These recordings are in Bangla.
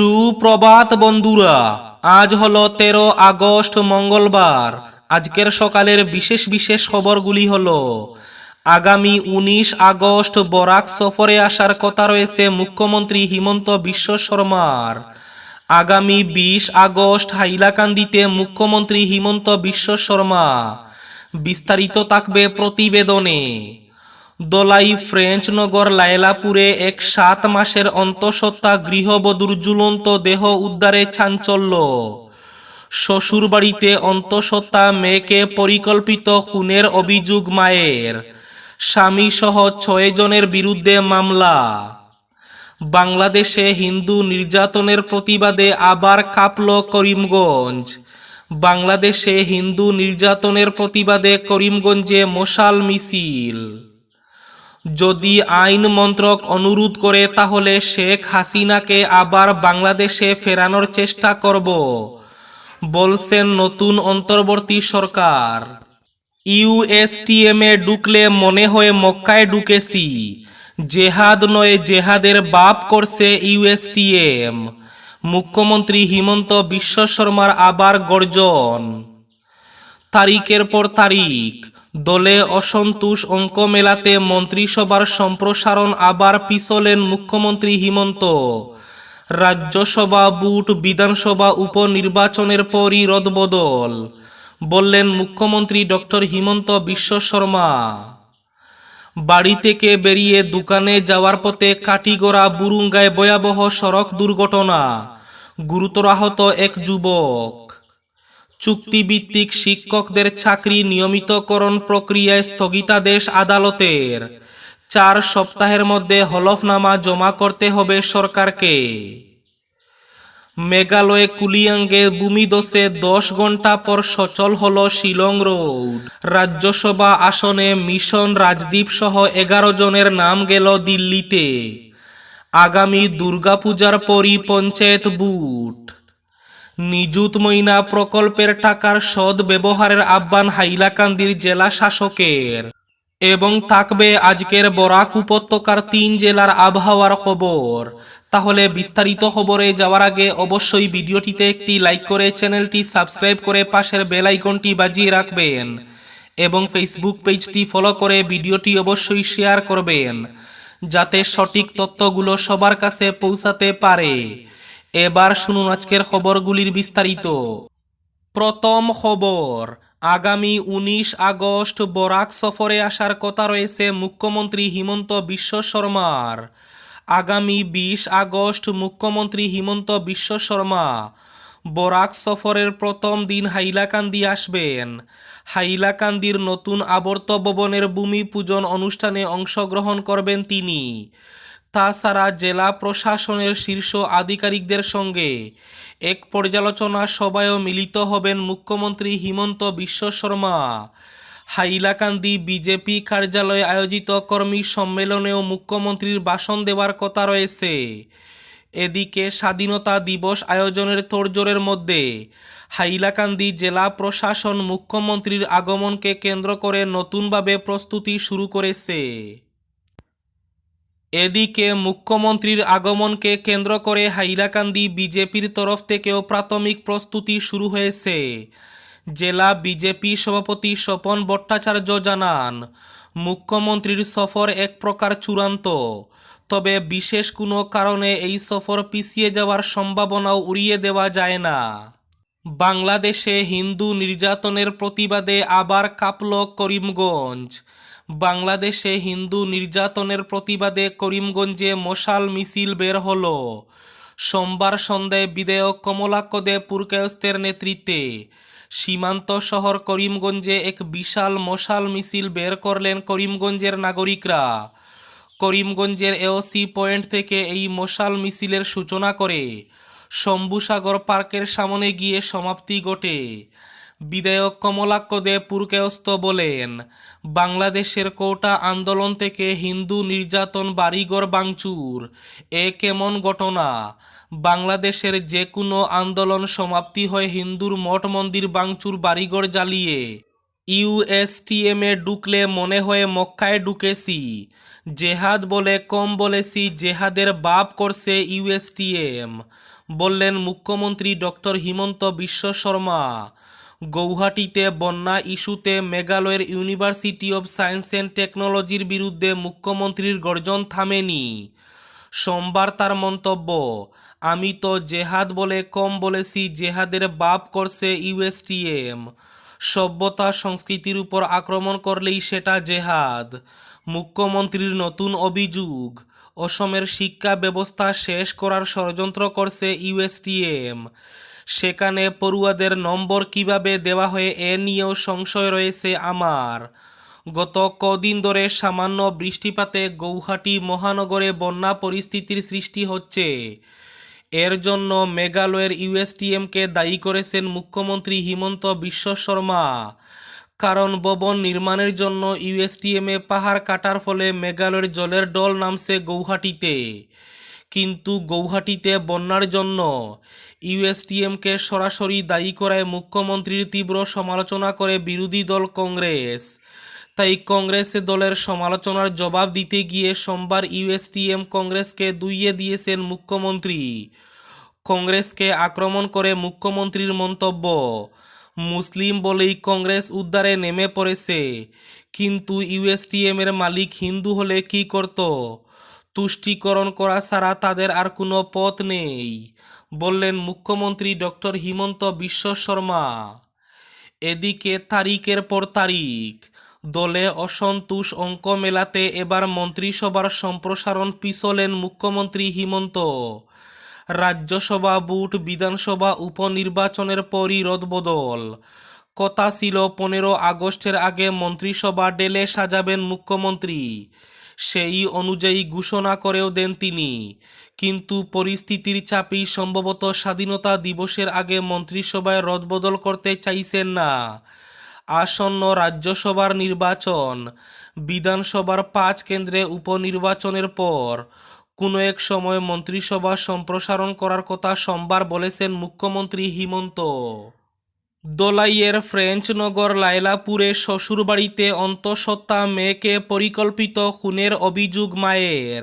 সুপ্রভাত বন্ধুরা, আজ হলো তেরো আগস্ট মঙ্গলবার। আজকের সকালের বিশেষ বিশেষ খবরগুলি হলো, আগামী উনিশ আগস্ট বরাক সফরে আসার কথা রয়েছে মুখ্যমন্ত্রী হিমন্ত বিশ্ব শর্মার। আগামী বিশ আগস্ট হাইলাকান্দিতে মুখ্যমন্ত্রী হিমন্ত বিশ্ব শর্মা। বিস্তারিত থাকবে প্রতিবেদনে। দোলাই ফ্রেঞ্চ নগর লায়লাপুরে এক সাত মাসের অন্তঃসত্ত্বা গৃহবধূর ঝুলন্ত দেহ উদ্ধারে চাঞ্চল্য। শ্বশুরবাড়িতে অন্তঃসত্ত্বা মেয়েকে পরিকল্পিত খুনের অভিযোগ মায়ের। স্বামী সহ ছয় জনের বিরুদ্ধে মামলা। বাংলাদেশে হিন্দু নির্যাতনের প্রতিবাদে আবার কাঁপল করিমগঞ্জ। বাংলাদেশে হিন্দু নির্যাতনের প্রতিবাদে করিমগঞ্জে মশাল মিছিল। যদি আইন মন্ত্রক অনুরোধ করে, তাহলে শেখ হাসিনাকে আবার বাংলাদেশে ফেরানোর চেষ্টা করব, বলছেন নতুন অন্তর্বর্তী সরকার। ইউএসটিএমে ঢুকলে মনে হয় মক্কায় ঢুকেছি। জেহাদ নয়, জেহাদের বাপ করছে ইউএসটিএম মুখ্যমন্ত্রী হিমন্ত বিশ্ব শর্মার আবার গর্জন। তারিখের পর তারিখ দলে অসন্তোষ অঙ্ক মেলাতে মন্ত্রিসভার সম্প্রসারণ আবার পিছলেন মুখ্যমন্ত্রী হিমন্ত। রাজ্যসভা, বুট, বিধানসভা উপনির্বাচনের পরই রদবদল, বললেন মুখ্যমন্ত্রী ডক্টর হিমন্ত বিশ্ব শর্মা। বাড়ি থেকে বেরিয়ে দোকানে যাওয়ার পথে কাটিগড়া বুরুঙ্গায় ভয়াবহ সড়ক দুর্ঘটনা, গুরুতর আহত এক যুবক। চুক্তিভিত্তিক শিক্ষকদের চাকরি নিয়মিতকরণ প্রক্রিয়ায় স্থগিতাদেশ আদালতের। চার সপ্তাহের মধ্যে হলফনামা জমা করতে হবে সরকারকে। মেঘালয়ে কুলিয়াঙ্গে ভূমিদশে দশ ঘণ্টা পর সচল হল শিলং রোড। রাজ্যসভা আসনে মিশন রাজদীপ সহ এগারো জনের নাম গেল দিল্লিতে। আগামী দুর্গাপূজার পরই পঞ্চায়েত বুট। নিযুত মইনা প্রকল্পের টাকার সদ ব্যবহারের আহ্বান হাইলাকান্দির জেলা শাসকের। এবং থাকবে আজকের বরাক উপত্যকার তিন জেলার আবহাওয়ার খবর। তাহলে বিস্তারিত খবরে যাওয়ার আগে অবশ্যই ভিডিওটিতে একটি লাইক করে চ্যানেলটি সাবস্ক্রাইব করে পাশের বেল আইকনটি বাজিয়ে রাখবেন। এবং ফেসবুক পেজটি ফলো করে ভিডিওটি অবশ্যই শেয়ার করবেন। যাতে সঠিক তথ্যগুলো সবার কাছে পৌঁছাতে পারে। এবার শুনুন আজকের খবরগুলির বিস্তারিত। প্রথম খবর, আগামী উনিশ আগস্ট বরাক সফরে আসার কথা রয়েছে মুখ্যমন্ত্রী হিমন্ত বিশ্ব শর্মার। আগামী বিশ আগস্ট মুখ্যমন্ত্রী হিমন্ত বিশ্ব শর্মা বরাক সফরের প্রথম দিন হাইলাকান্দি আসবেন। হাইলাকান্দির নতুন আবর্ত ভবনের ভূমি পূজন অনুষ্ঠানে অংশগ্রহণ করবেন তিনি। তাছাড়া জেলা প্রশাসনের শীর্ষ আধিকারিকদের সঙ্গে এক পর্যালোচনা সভায়ও মিলিত হবেন মুখ্যমন্ত্রী হিমন্ত বিশ্ব শর্মা। হাইলাকান্দি বিজেপি কার্যালয়ে আয়োজিত কর্মী সম্মেলনেও মুখ্যমন্ত্রীর ভাষণ দেওয়ার কথা রয়েছে। এদিকে স্বাধীনতা দিবস আয়োজনের তোড়জোড়ের মধ্যে হাইলাকান্দি জেলা প্রশাসন মুখ্যমন্ত্রীর আগমনকে কেন্দ্র করে নতুনভাবে প্রস্তুতি শুরু করেছে। এদিকে মুখ্যমন্ত্রীর আগমনকে কেন্দ্র করে হাইলাকান্দি বিজেপির তরফ থেকেও প্রাথমিক প্রস্তুতি শুরু হয়েছে। জেলা বিজেপি সভাপতি স্বপন ভট্টাচার্য জানান, মুখ্যমন্ত্রীর সফর এক প্রকার চূড়ান্ত, তবে বিশেষ কোনো কারণে এই সফর পিছিয়ে যাওয়ার সম্ভাবনাও উড়িয়ে দেওয়া যায় না। বাংলাদেশে হিন্দু নির্যাতনের প্রতিবাদে আবার কাঁপল করিমগঞ্জ। বাংলাদেশে হিন্দু নির্যাতনের প্রতিবাদে করিমগঞ্জে মশাল মিছিল বের হল। সোমবার সন্ধ্যায় বিধায়ক কমলাক্ষ দে পুরকায়স্তের নেতৃত্বে সীমান্ত শহর করিমগঞ্জে এক বিশাল মশাল মিছিল বের করলেন করিমগঞ্জের নাগরিকরা। করিমগঞ্জের এওসি পয়েন্ট থেকে এই মশাল মিছিলের সূচনা করে। শম্ভুসাগর পার্কের সামনে গিয়ে সমাপ্তি ঘটে। বিধায়ক কমলাক্ষ দে পুরকেয়স্ত বলেন, বাংলাদেশের কোটা আন্দোলন থেকে হিন্দু নির্যাতন বাড়িঘর বাংচুর এ কেমন ঘটনা? বাংলাদেশের যে কোনো আন্দোলন সমাপ্তি হয় হিন্দুর মঠ মন্দির বাংচুর বাড়িঘর জ্বালিয়ে ইউএসটিএমে ঢুকলে মনে হয় মক্কায় ঢুকেছি। জেহাদ বলে কম বলেছি, জেহাদের বাপ করছে ইউএসটিএম বললেন মুখ্যমন্ত্রী ডক্টর হিমন্ত বিশ্ব শর্মা। গৌহাটিতে, বন্যা ইস্যুতে মেঘালয়ের ইউনিভার্সিটি অব সায়েন্স অ্যান্ড টেকনোলজির বিরুদ্ধে মুখ্যমন্ত্রীর গর্জন থামেনি। সোমবার তার মন্তব্য, আমি তো জেহাদ বলে কম বলেছি, জেহাদের বাপ করছে ইউএসটিএম সভ্যতা সংস্কৃতির উপর আক্রমণ করলেই সেটা জেহাদ। মুখ্যমন্ত্রীর নতুন অভিযোগ, অসমের শিক্ষা ব্যবস্থা শেষ করার ষড়যন্ত্র করছে ইউএসটিএম সেখানে পড়ুয়াদের নম্বর কীভাবে দেওয়া হয় এ নিয়েও সংশয় রয়েছে আমার। গত কদিন ধরে সামান্য বৃষ্টিপাতে গৌহাটি মহানগরে বন্যা পরিস্থিতির সৃষ্টি হচ্ছে। এর জন্য মেঘালয়ের ইউএসটিএমকে দায়ী করেছেন মুখ্যমন্ত্রী হিমন্ত বিশ্ব শর্মা। কারণ ভবন নির্মাণের জন্য ইউএসটিএমে পাহাড় কাটার ফলে মেঘালয়ের জলের ডল নামছে গৌহাটিতে। কিন্তু গৌহাটিতে বন্যার জন্য ইউএসটিএমকে সরাসরি দায়ী করায় মুখ্যমন্ত্রীর তীব্র সমালোচনা করে বিরোধী দল কংগ্রেস। তাই কংগ্রেস দলের সমালোচনার জবাব দিতে গিয়ে সোমবার ইউএসটিএম কংগ্রেসকে দুইয়ে দিয়েছেন মুখ্যমন্ত্রী। কংগ্রেসকে আক্রমণ করে মুখ্যমন্ত্রীর মন্তব্য, মুসলিম বলেই কংগ্রেস উদ্ধারে নেমে পড়েছে, কিন্তু ইউএসটিএম এর মালিক হিন্দু হলে কি করত? তুষ্টিকরণ করা ছাড়া তাদের আর কোনো পথ নেই। বললেন, মুখ্যমন্ত্রী ডক্টর হিমন্ত বিশ্ব শর্মা, এদিকে তারিখের পর তারিখ। দলে অসন্তোষ অঙ্ক মেলাতে এবার মন্ত্রিসভার সম্প্রসারণ পিছলেন মুখ্যমন্ত্রী হিমন্ত। রাজ্যসভা বুট, বিধানসভা উপনির্বাচনের পরই রদবদল। কথা ছিল, পনেরো আগস্টের আগে মন্ত্রিসভা ডেলে সাজাবেন মুখ্যমন্ত্রী। সেই অনুযায়ী ঘোষণা করেও দেন তিনি। কিন্তু পরিস্থিতির চাপেই সম্ভবত স্বাধীনতা দিবসের আগে মন্ত্রিসভায় রদবদল করতে চাইছেন না। আসন্ন রাজ্যসভার নির্বাচন, বিধানসভার পাঁচ কেন্দ্রে উপনির্বাচনের পর। কোনো এক সময় মন্ত্রিসভা সম্প্রসারণ করার কথা সোমবার বলেছেন মুখ্যমন্ত্রী হিমন্ত। দোলাইয়ের ফ্রেঞ্চ নগর লায়লাপুরে শ্বশুরবাড়িতে অন্তঃসত্ত্বা মেয়েকে পরিকল্পিত খুনের অভিযোগ মায়ের।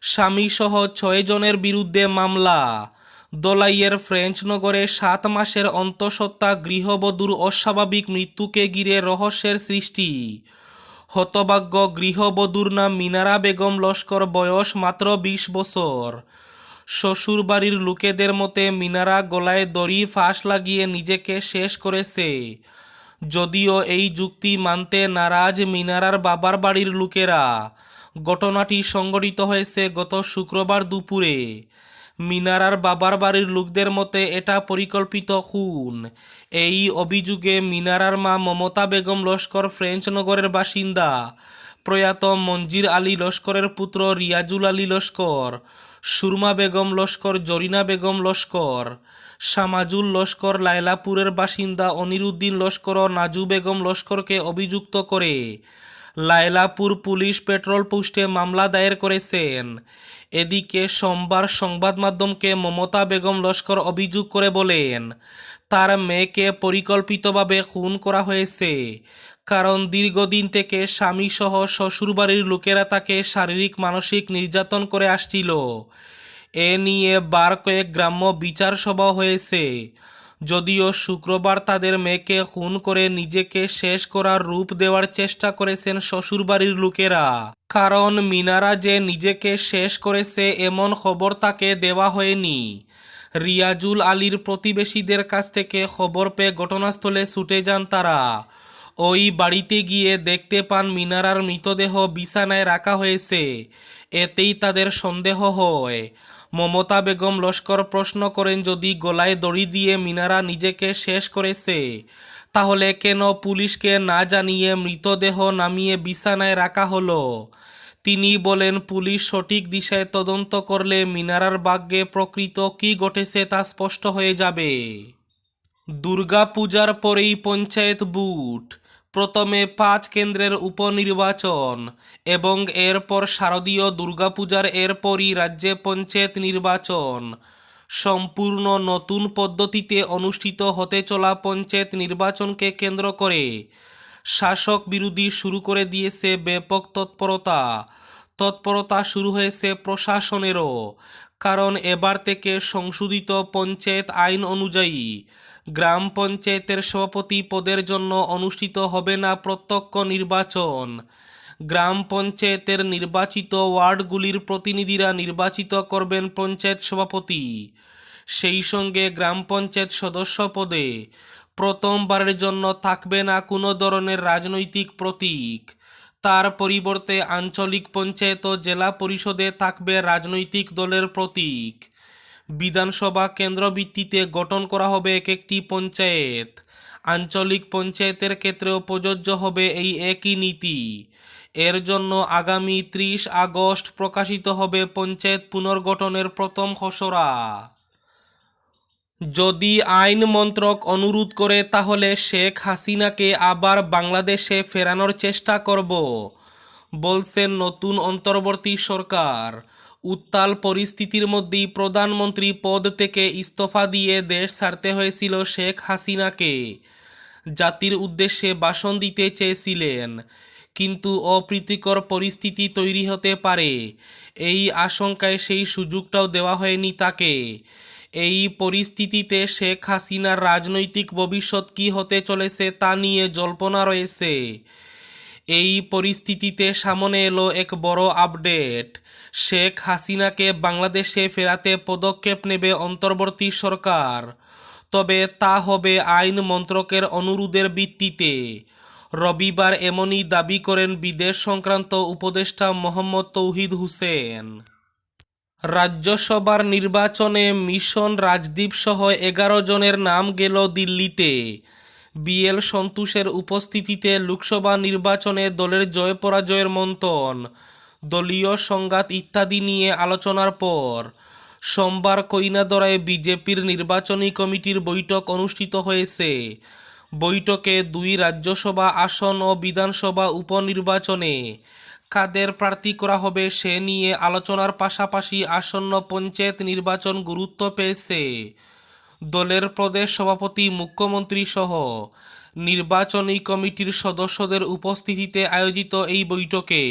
স্বামীসহ ছয়জনের বিরুদ্ধে মামলা। দোলাইয়ের ফ্রেঞ্চ নগরে সাত মাসের অন্তঃসত্ত্বা গৃহবধূর অস্বাভাবিক মৃত্যুকে ঘিরে রহস্যের সৃষ্টি। হতভাগ্য গৃহবধূর নাম মিনারা বেগম লস্কর বয়স মাত্র বিশ বছর। শ্বশুরবাড়ির লোকেদের মতে মিনারা গলায় দড়ি ফাঁস লাগিয়ে নিজেকে শেষ করেছে। যদিও এই যুক্তি মানতে নারাজ মিনারার বাবার বাড়ির লোকেরা। ঘটনাটি সংঘটিত হয়েছে গত শুক্রবার দুপুরে। মিনারার বাবার বাড়ির লোকদের মতে এটা পরিকল্পিত খুন। এই অভিযোগে মিনারার মা মমতা বেগম লস্কর ফ্রেঞ্চ নগরের বাসিন্দা। প্রয়াত মঞ্জির আলী লস্করের পুত্র রিয়াজুল আলী লস্কর, সুরমা বেগম লস্কর, জরিনা বেগম লস্কর শামাজুল লস্কর লায়লাপুরের বাসিন্দা অনিরুদ্দিন লস্কর ও নাজু বেগম লস্করকে অভিযুক্ত করে লায়লাপুর পুলিশ পেট্রোল পোস্টে মামলা দায়ের করেছেন। এদিকে সোমবার সংবাদ মাধ্যমকে মমতা বেগম লস্কর অভিযোগ করে বলেন, তার মেয়েকে পরিকল্পিতভাবে খুন করা হয়েছে। কারণ দীর্ঘদিন থেকে স্বামীসহ শ্বশুরবাড়ির লোকেরা তাকে শারীরিক, মানসিক নির্যাতন করে আসছিল। এ নিয়ে বার কয়েক গ্রাম্য বিচার সভা হয়েছে। যদিও শুক্রবার তাদের মেয়েকে খুন করে নিজেকে শেষ করার রূপ দেওয়ার চেষ্টা করেছেন শ্বশুরবাড়ির লোকেরা। কারণ মিনারা যে নিজেকে শেষ করেছে এমন খবর তাকে দেওয়া হয়নি। রিয়াজুল আলীর প্রতিবেশীদের কাছ থেকে খবর পেয়ে ঘটনাস্থলে ছুটে যান তারা। ওই বাড়িতে গিয়ে দেখতে পান মিনারার মৃতদেহ বিছানায় রাখা হয়েছে। এতেই তাদের সন্দেহ হয়। মমতা বেগম লস্কর প্রশ্ন করেন, যদি গলায় দড়ি দিয়ে মিনারা নিজেকে শেষ করেছে, তাহলে কেন পুলিশকে না জানিয়ে মৃতদেহ নামিয়ে বিছানায় রাখা হলো? তিনি বলেন, পুলিশ সঠিক দিশায় তদন্ত করলে মিনারার ভাগ্যে প্রকৃত কী ঘটেছে তা স্পষ্ট হয়ে যাবে। দুর্গাপূজার পরেই পঞ্চায়েত বুট। প্রথমে পাঁচ কেন্দ্রের উপনির্বাচন এবং এরপর শারদীয় দুর্গাপূজার এরপরই রাজ্যে পঞ্চায়েত নির্বাচন। সম্পূর্ণ নতুন পদ্ধতিতে অনুষ্ঠিত হতে চলা পঞ্চায়েত নির্বাচনকে কেন্দ্র করে শাসক বিরোধী শুরু করে দিয়েছে ব্যাপক তৎপরতা। তৎপরতা শুরু হয়েছে প্রশাসনেরও, কারণ এবার থেকে সংশোধিত পঞ্চায়েত আইন অনুযায়ী গ্রাম পঞ্চায়েতের সভাপতি পদের জন্য অনুষ্ঠিত হবে না প্রত্যক্ষ নির্বাচন। গ্রাম পঞ্চায়েতের নির্বাচিত ওয়ার্ডগুলির প্রতিনিধিরা নির্বাচিত করবেন পঞ্চায়েত সভাপতি। সেই সঙ্গে গ্রাম পঞ্চায়েত সদস্য পদে প্রথমবারের জন্য থাকবে না কোনো ধরনের রাজনৈতিক প্রতীক। তার পরিবর্তে আঞ্চলিক পঞ্চায়েত ও জেলা পরিষদে থাকবে রাজনৈতিক দলের প্রতীক। বিধানসভা কেন্দ্র ভিত্তিতে গঠন করা হবে এক একটি পঞ্চায়েত। আঞ্চলিক পঞ্চায়েতের ক্ষেত্রেও প্রযোজ্য হবে এই একই নীতি। এর জন্য আগামী ত্রিশ আগস্ট প্রকাশিত হবে পঞ্চায়েত পুনর্গঠনের প্রথম খসড়া। যদি আইন মন্ত্রক অনুরোধ করে, তাহলে শেখ হাসিনাকে আবার বাংলাদেশে ফেরানোর চেষ্টা করব, বলছেন নতুন অন্তর্বর্তী সরকার। উত্তাল পরিস্থিতির মধ্যেই প্রধানমন্ত্রী পদ থেকে ইস্তফা দিয়ে দেশ ছাড়তে হয়েছিল শেখ হাসিনাকে। জাতির উদ্দেশ্যে ভাষণ দিতে চেয়েছিলেন। কিন্তু অপ্রীতিকর পরিস্থিতি তৈরি হতে পারে। এই আশঙ্কায় সেই সুযোগটাও দেওয়া হয়নি তাকে। এই পরিস্থিতিতে শেখ হাসিনার রাজনৈতিক ভবিষ্যৎ কী হতে চলেছে তা নিয়ে জল্পনা রয়েছে। এই পরিস্থিতিতে সামনে এলো এক বড় আপডেট। শেখ হাসিনাকে বাংলাদেশে ফেরাতে পদক্ষেপ নেবে অন্তর্বর্তী সরকার। তবে তা হবে আইন মন্ত্রকের অনুরোধের ভিত্তিতে। রবিবার এমনই দাবি করেন বিদেশ সংক্রান্ত উপদেষ্টা মোহাম্মদ তৌহিদ হোসেন। রাজ্যসভার নির্বাচনে মিশন রাজদীপ সহ এগারো জনের নাম গেল দিল্লিতে। বিএল সন্তোষের উপস্থিতিতে লোকসভা নির্বাচনে দলের জয় পরাজয়ের মন্থন, দলীয় সংঘাত ইত্যাদি নিয়ে আলোচনার পর সোমবার কইনাদরায় বিজেপির নির্বাচনী কমিটির বৈঠক অনুষ্ঠিত হয়েছে। বৈঠকে দুই রাজ্যসভা আসন ও বিধানসভা উপনির্বাচনে কাদের প্রার্থী করা হবে সে নিয়ে আলোচনার পাশাপাশি আসন্ন পঞ্চায়েত নির্বাচন গুরুত্ব পেয়েছে। দলের প্রদেশ সভাপতি, মুখ্যমন্ত্রী সহ নির্বাচনী কমিটির সদস্যদের উপস্থিতিতে আয়োজিত এই বৈঠকে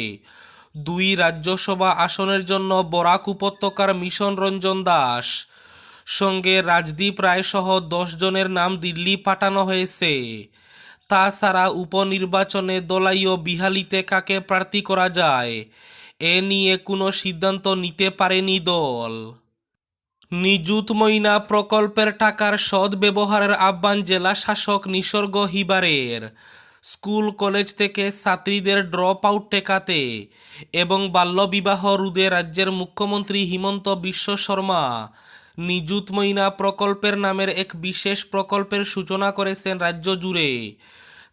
দুই রাজ্যসভা আসনের জন্য বরাক উপত্যকার মিশন রঞ্জন দাস, সঙ্গে রাজদীপ রায় সহ দশ জনের নাম দিল্লি পাঠানো হয়েছে। তাছাড়া উপনির্বাচনে দলাই ও বিহালিতে কাকে প্রার্থী করা যায়, এ নিয়ে কোনো সিদ্ধান্ত নিতে পারেনি দল। নিযুত মইনা প্রকল্পের টাকার সৎ ব্যবহারের আহ্বান জেলা শাসক নিসর্গ হিবারের। স্কুল, কলেজ থেকে ছাত্রীদের ড্রপ আউট টেকাতে এবং বাল্যবিবাহ রুদে রাজ্যের মুখ্যমন্ত্রী হিমন্ত বিশ্ব শর্মা নিযুত মইনা প্রকল্পের নামের এক বিশেষ প্রকল্পের সূচনা করেছেন রাজ্য জুড়ে।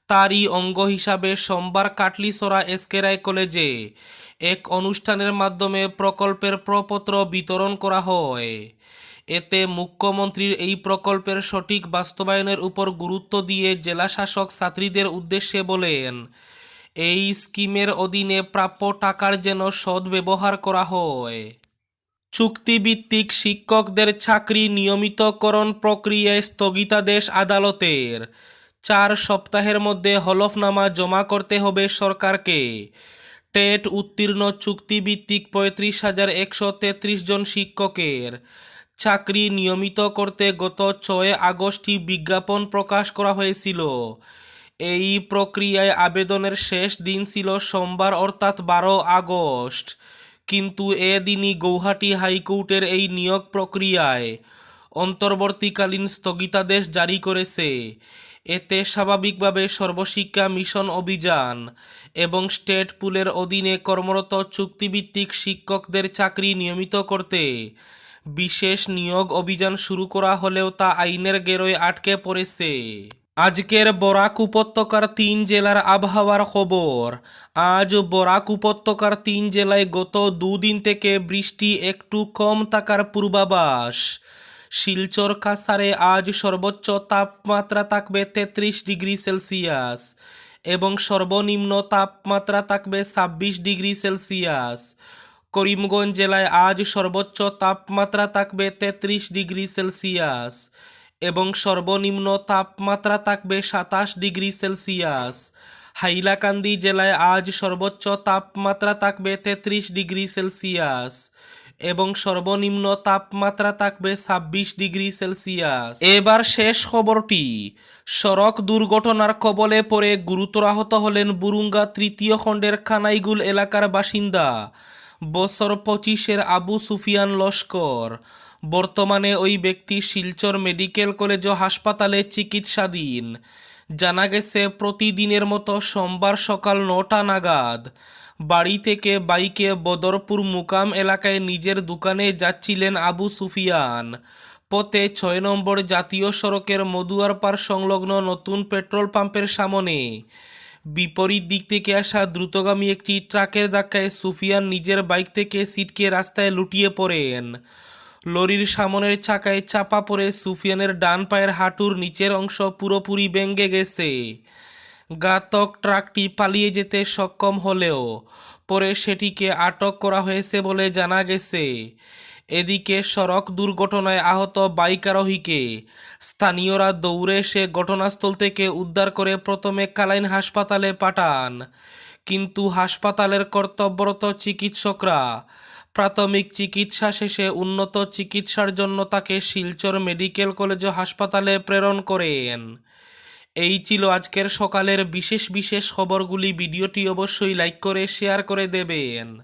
তারই অঙ্গ হিসাবে সোমবার কাটলিসরা এসকে রায় কলেজে এক অনুষ্ঠানের মাধ্যমে প্রকল্পের প্রপত্র বিতরণ করা হয়। এতে মুখ্যমন্ত্রীর এই প্রকল্পের সঠিক বাস্তবায়নের উপর গুরুত্ব দিয়ে জেলাশাসক ছাত্রীদের উদ্দেশ্যে বলেন, এই স্কিমের অধীনে প্রাপ্য টাকার যেন সদ্ব্যবহার করা হয়। চুক্তিভিত্তিক শিক্ষকদের চাকরি নিয়মিতকরণ প্রক্রিয়ায় স্থগিতাদেশ আদালতের। চার সপ্তাহের মধ্যে হলফনামা জমা করতে হবে সরকারকে। টেট উত্তীর্ণ চুক্তিভিত্তিক পঁয়ত্রিশ হাজার একশো তেত্রিশ জন শিক্ষকের। চাকরি নিয়মিত করতে গত ছয় আগস্টই বিজ্ঞাপন প্রকাশ করা হয়েছিল। এই প্রক্রিয়ায় আবেদনের শেষ দিন ছিল সোমবার অর্থাৎ বারো আগস্ট। কিন্তু এদিনই গৌহাটি হাইকোর্টের এই নিয়োগ প্রক্রিয়ায় অন্তর্বর্তীকালীন স্থগিতাদেশ জারি করেছে। এতে স্বাভাবিকভাবে সর্বশিক্ষা মিশন অভিযান এবং স্টেট পুলের অধীনে কর্মরত চুক্তিভিত্তিক শিক্ষকদের চাকরি নিয়মিত করতে বিশেষ নিয়োগ অভিযান শুরু করা হলেও তা আইনের গেরোয় আটকে পড়েছে। আজকের বরাক উপত্যকার তিন জেলার আবহাওয়ার খবর। আজ বরাক উপত্যকার তিন জেলায় গত দুদিন থেকে বৃষ্টি একটু কম থাকার পূর্বাভাস। শিলচর কাসারে আজ সর্বোচ্চ তাপমাত্রা থাকবে তেত্রিশ ডিগ্রি সেলসিয়াস এবং সর্বনিম্ন তাপমাত্রা থাকবে ছাব্বিশ ডিগ্রি সেলসিয়াস। করিমগঞ্জ জেলায় আজ সর্বোচ্চ তাপমাত্রা থাকবে তেত্রিশ ডিগ্রি সেলসিয়াস এবং সর্বনিম্ন তাপমাত্রা থাকবে সাতাশ ডিগ্রি সেলসিয়াস। হাইলাকান্দি জেলায় আজ সর্বোচ্চ তাপমাত্রা থাকবে তেত্রিশ ডিগ্রি সেলসিয়াস এবং সর্বনিম্ন তাপমাত্রা থাকবে ছাব্বিশ ডিগ্রি সেলসিয়াস। এবার শেষ খবরটি। সড়ক দুর্ঘটনার কবলে পড়ে গুরুতর আহত হলেন বুরুঙ্গা তৃতীয় খণ্ডের খানাইগুল এলাকার বাসিন্দা। বছর পঁচিশের আবু সুফিয়ান লস্কর। বর্তমানে ওই ব্যক্তি শিলচর মেডিকেল কলেজ ও হাসপাতালে চিকিৎসাধীন। জানা গেছে, প্রতিদিনের মতো সোমবার সকাল নটা নাগাদ বাড়ি থেকে বাইকে বদরপুর মুকাম এলাকায় নিজের দোকানে যাচ্ছিলেন আবু সুফিয়ান। পথে ছয় নম্বর জাতীয় সড়কের মধুয়ারপাড় সংলগ্ন নতুন পেট্রোল পাম্পের সামনে বিপরীত দিক থেকে আসা দ্রুতগামী একটি ট্রাকের ধাক্কায় সুফিয়ান নিজের বাইক থেকে সিটকে রাস্তায় লুটিয়ে পড়েন। লরির সামনের চাকায় চাপা পড়ে সুফিয়ানের ডান পায়ের হাঁটুর নিচের অংশ পুরোপুরি ভেঙে গেছে। ঘাতক ট্রাকটি পালিয়ে যেতে সক্ষম হলেও পরে সেটিকে আটক করা হয়েছে বলে জানা গেছে। এদিকে সড়ক দুর্ঘটনায় আহত বাইক আরোহীকে স্থানীয়রা দৌড়ে এসে ঘটনাস্থল থেকে উদ্ধার করে প্রথমে কালাইন হাসপাতালে পাঠান। কিন্তু হাসপাতালের কর্তব্যরত চিকিৎসকরা প্রাথমিক চিকিৎসা শেষে উন্নত চিকিৎসার জন্য তাকে শিলচর মেডিকেল কলেজ হাসপাতালে প্রেরণ করেন। এই ছিল আজকের সকালের বিশেষ বিশেষ খবরগুলি। ভিডিওটি অবশ্যই লাইক করে, শেয়ার করে দেবেন।